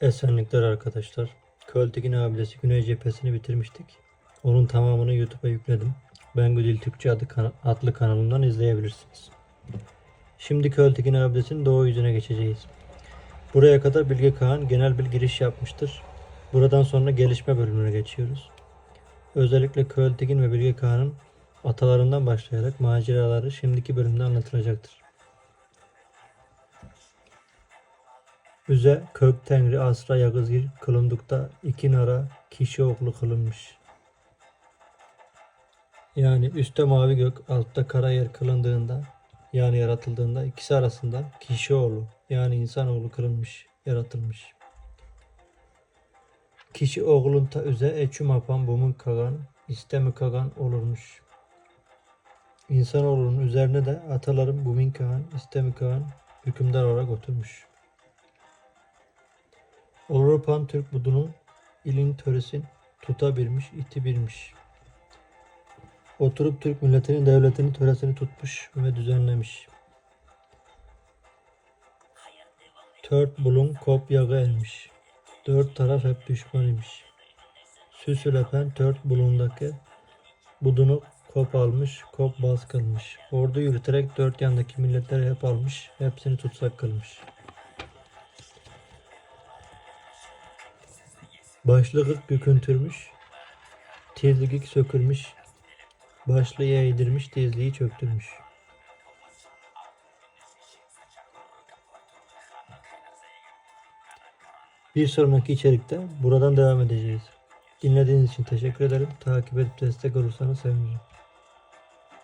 Esenlikler arkadaşlar. Költekin abilesi Güney cephesini bitirmiştik. Onun tamamını YouTube'a yükledim. Ben Güdil Türkçe adı kana- adlı kanalımdan izleyebilirsiniz. Şimdi Költekin abilesinin doğu yüzüne geçeceğiz. Buraya kadar Bilge Kağan genel bir giriş yapmıştır. Buradan sonra gelişme bölümüne geçiyoruz. Özellikle Költekin ve Bilge Kağan'ın atalarından başlayarak maceraları şimdiki bölümde anlatılacaktır. Üze kök tengri asra yagızgir kılındıkta iki nara kişi oğlu kılınmış. Yani üstte mavi gök altta kara yer kılındığında yani yaratıldığında ikisi arasında kişi oğlu yani insanoğlu kılınmış, yaratılmış. Kişi oğlun ta üze eçüm apan bumun kagan, istemi kagan olurmuş. İnsanoğlunun üzerine de ataların bumin kagan, istemi kagan hükümdar olarak oturmuş. Avrupan Türk budunun ilin töresin tuta birmiş, iti birmiş. Oturup Türk milletinin devletini töresini tutmuş ve düzenlemiş. Tört bulun kop yaga ermiş. Dört taraf hep düşman imiş. Süsülepen tört bulundaki budunu kop almış, kop baz kılmış. Ordu yürüterek dört yandaki milletleri hep almış, hepsini tutsak kılmış. Başlığı büküntürmüş, tizlik sökülmüş, başlığı eğdirmiş, tizliği çöktürmüş. Bir sonraki içerikte buradan devam edeceğiz. Dinlediğiniz için teşekkür ederim. Takip edip destek olursanız sevinirim.